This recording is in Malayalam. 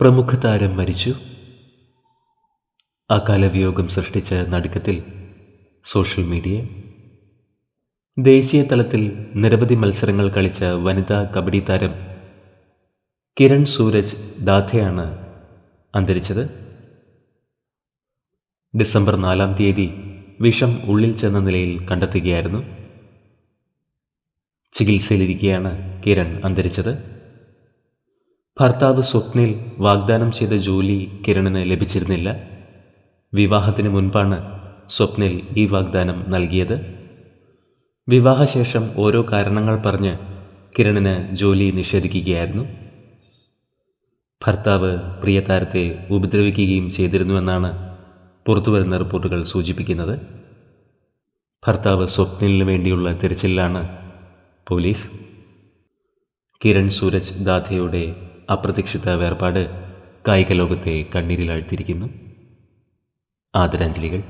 പ്രമുഖ താരം മരിച്ചു അകാലവിയോഗം സൃഷ്ടിച്ച നടുക്കത്തിൽ സോഷ്യൽ മീഡിയ. ദേശീയ തലത്തിൽ നിരവധി മത്സരങ്ങൾ കളിച്ച വനിതാ കബഡി താരം കിരൺ സൂരജ് ദാഥയാണ് അന്തരിച്ചത്. ഡിസംബർ നാലാം തീയതി വിഷം ഉള്ളിൽ ചെന്ന നിലയിൽ കണ്ടെത്തുകയായിരുന്നു. ചികിത്സയിലിരിക്കെയാണ് കിരൺ അന്തരിച്ചത്. ഭർത്താവ് സ്വപ്നിൽ വാഗ്ദാനം ചെയ്ത ജോലി കിരണിന് ലഭിച്ചിരുന്നില്ല. വിവാഹത്തിന് മുൻപാണ് സ്വപ്നിൽ ഈ വാഗ്ദാനം നൽകിയത്. വിവാഹശേഷം ഓരോ കാരണങ്ങൾ പറഞ്ഞ് കിരണിന് ജോലി നിഷേധിക്കുകയായിരുന്നു. ഭർത്താവ് പ്രിയതാരത്തെ ഉപദ്രവിക്കുകയും ചെയ്തിരുന്നുവെന്നാണ് പുറത്തുവരുന്ന റിപ്പോർട്ടുകൾ സൂചിപ്പിക്കുന്നത്. ഭർത്താവ് സ്വപ്നിലിന് വേണ്ടിയുള്ള തിരച്ചിലാണ് പോലീസ്. കിരൺ സൂരജ് ദാഥയുടെ അപ്രതീക്ഷിത വേർപാട് കായിക ലോകത്തെ കണ്ണീരിലാഴ്ത്തിയിരിക്കുന്നു ആദരാഞ്ജലികൾ.